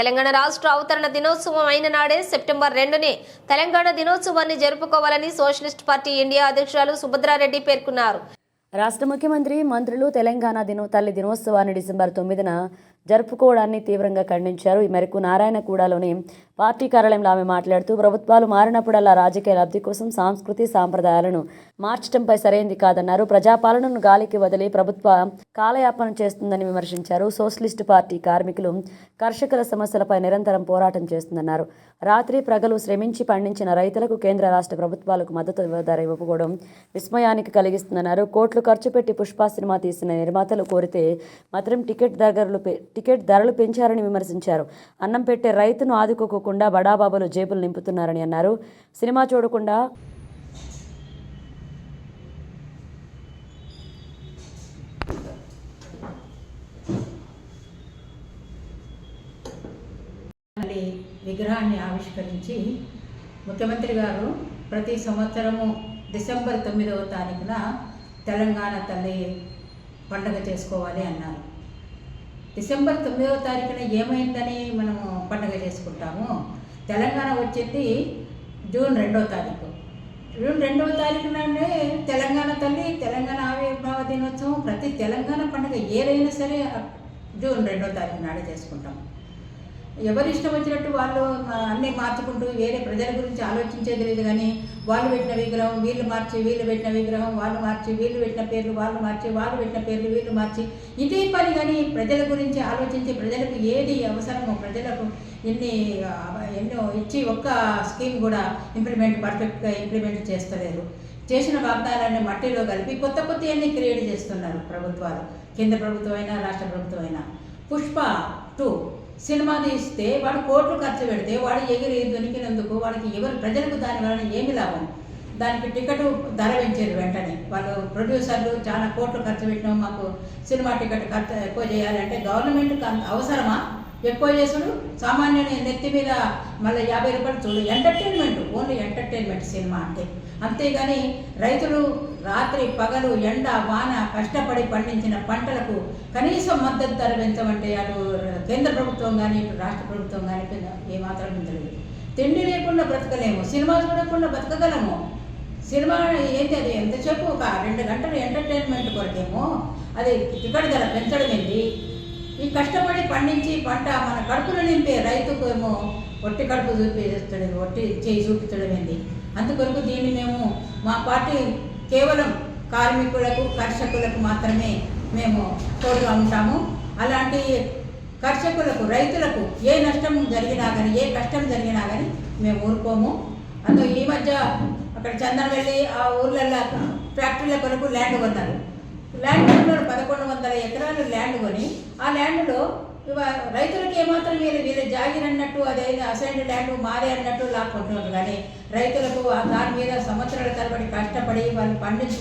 తెలంగాణ రాష్ట్ర అవతరణ దినోత్సవం అయిన నాడే సెప్టెంబర్ రెండునే తెలంగాణ దినోత్సవాన్ని జరుపుకోవాలని సోషలిస్ట్ పార్టీ ఇండియా అధ్యక్షురాలు సుభద్రారెడ్డి పేర్కొన్నారు. రాష్ట్ర ముఖ్యమంత్రి మంత్రులు తెలంగాణ దినో తల్లి దినోత్సవాన్ని డిసెంబర్ తొమ్మిదిన జరుపుకోవడాన్ని తీవ్రంగా ఖండించారు. ఈ మేరకు నారాయణగూడలోని పార్టీ కార్యాలయంలో ఆమె మాట్లాడుతూ ప్రభుత్వాలు మారినప్పుడల్లా రాజకీయ లబ్ధి కోసం సాంస్కృతి సాంప్రదాయాలను మార్చడంపై సరైంది కాదన్నారు. ప్రజాపాలనను గాలికి వదిలి ప్రభుత్వ కాలయాపన చేస్తుందని విమర్శించారు. సోషలిస్టు పార్టీ కార్మికులు కర్షకుల సమస్యలపై నిరంతరం పోరాటం చేస్తుందన్నారు. రాత్రి ప్రగలు శ్రమించి పండించిన రైతులకు కేంద్ర రాష్ట్ర ప్రభుత్వాలకు మద్దతు ధర ఇవ్వకపోవడం విస్మయానికి కలిగిస్తుందన్నారు. కోట్లు ఖర్చు పెట్టి పుష్ప సినిమా తీసిన నిర్మాతలు కోరితే మాత్రం టికెట్ దగ్గరలు టికెట్ ధరలు పెంచారని విమర్శించారు. అన్నం పెట్టే రైతును ఆదుకోకుండా బడాబాబులు జేబులు నింపుతున్నారని అన్నారు. సినిమా చూడకుండా విగ్రహాన్ని ఆవిష్కరించి ముఖ్యమంత్రి గారు ప్రతి సంవత్సరము డిసెంబర్ తొమ్మిదవ తారీఖున తెలంగాణ తల్లి పండుగ చేసుకోవాలి అన్నారు. డిసెంబర్ తొమ్మిదవ తారీఖున ఏమైందని మనము పండుగ చేసుకుంటాము. తెలంగాణ వచ్చింది జూన్ రెండవ తారీఖు. జూన్ రెండవ తారీఖుననే తెలంగాణ తల్లి తెలంగాణ ఆవిర్భావ దినోత్సవం. ప్రతి తెలంగాణ పండుగ ఏదైనా సరే జూన్ రెండవ తారీఖు నాడే చేసుకుంటాం. ఎవరి ఇష్టం వచ్చినట్టు వాళ్ళు అన్నీ మార్చుకుంటూ వేరే ప్రజల గురించి ఆలోచించేది లేదు కానీ వాళ్ళు పెట్టిన విగ్రహం వీళ్ళు మార్చి వీళ్ళు పెట్టిన విగ్రహం వాళ్ళు మార్చి వీళ్ళు పెట్టిన పేర్లు వాళ్ళు మార్చి వాళ్ళు పెట్టిన పేర్లు వీళ్ళు మార్చి. ఇదే పని కానీ ప్రజల గురించి ఆలోచించి ప్రజలకు ఏది అవసరమో ప్రజలకు ఎన్ని ఎన్నో ఇచ్చి ఒక్క స్కీమ్ కూడా ఇంప్లిమెంట్ పర్ఫెక్ట్గా ఇంప్లిమెంట్ చేస్తలేరు చేసిన వాగ్దానాన్ని మట్టిలో కలిపి కొత్త కొత్త అన్ని క్రియేట్ చేస్తున్నారు ప్రభుత్వాలు. కేంద్ర ప్రభుత్వం అయినా రాష్ట్ర ప్రభుత్వం అయినా. పుష్ప టూ సినిమా తీస్తే వాడు కోట్లు ఖర్చు పెడితే వాడు ఎగిరి దొరికినందుకు వాడికి ఎవరు ప్రజలకు దాని వలన ఏమి లాభం? దానికి టికెట్ ధర పెంచారు వెంటనే. వాళ్ళు ప్రొడ్యూసర్లు చాలా కోట్లు ఖర్చు పెట్టినాం మాకు సినిమా టికెట్ ఖర్చు ఎక్కువ చేయాలంటే గవర్నమెంట్కి అవసరమా? ఎక్కువ చేసుడు సామాన్యుని నెత్తి మీద మళ్ళీ యాభై రూపాయలు చూడు ఎంటర్టైన్మెంట్ ఓన్లీ ఎంటర్టైన్మెంట్ సినిమా అంటే అంతేగాని రైతులు రాత్రి పగలు ఎండ వాన కష్టపడి పండించిన పంటలకు కనీసం మద్దతు ధర పెంచమంటే అటు కేంద్ర ప్రభుత్వం కానీ ఇటు రాష్ట్ర ప్రభుత్వం కానీ ఏమాత్రం పెంచలేదు తిండి లేకుండా బ్రతకలేము సినిమా చూడకుండా బ్రతకగలము. సినిమా ఏంటి అది? ఎంతసేపు ఒక రెండు గంటలు ఎంటర్టైన్మెంట్ కొరకేమో. అది టికెట్ ధర పెంచడం ఏంటి? ఈ కష్టపడి పండించి పంట మన కడుపులో నింపే రైతుకు ఏమో ఒట్టి కడుపు చూపిస్తాడు ఒట్టి చేయి చూపించడం అందుకొరకు దీన్ని మేము మా పార్టీ కేవలం కార్మికులకు కర్షకులకు మాత్రమే మేము తోడుగా ఉంటాము. అలాంటి కర్షకులకు రైతులకు ఏ నష్టం జరిగినా కానీ ఏ కష్టం జరిగినా కానీ మేము ఊరుకోము. అందులో ఈ మధ్య అక్కడ చందన వెళ్ళి ఆ ఊర్లలో ఫ్యాక్టరీల కొరకు ల్యాండ్ కొన్నారు. ల్యాండ్ వందల ఎకరాలు ల్యాండ్ కొని ఆ ల్యాండ్లో రైతులకు ఏమాత్రం లేదు వీళ్ళ జాగిర్ అన్నట్టు అదే అసైన్డ్ ల్యాండ్ మాదే అన్నట్టు లాక్కుంటున్నారు. కానీ రైతులకు దాని మీద సంవత్సరాల తరబడి కష్టపడి వాళ్ళు పండించి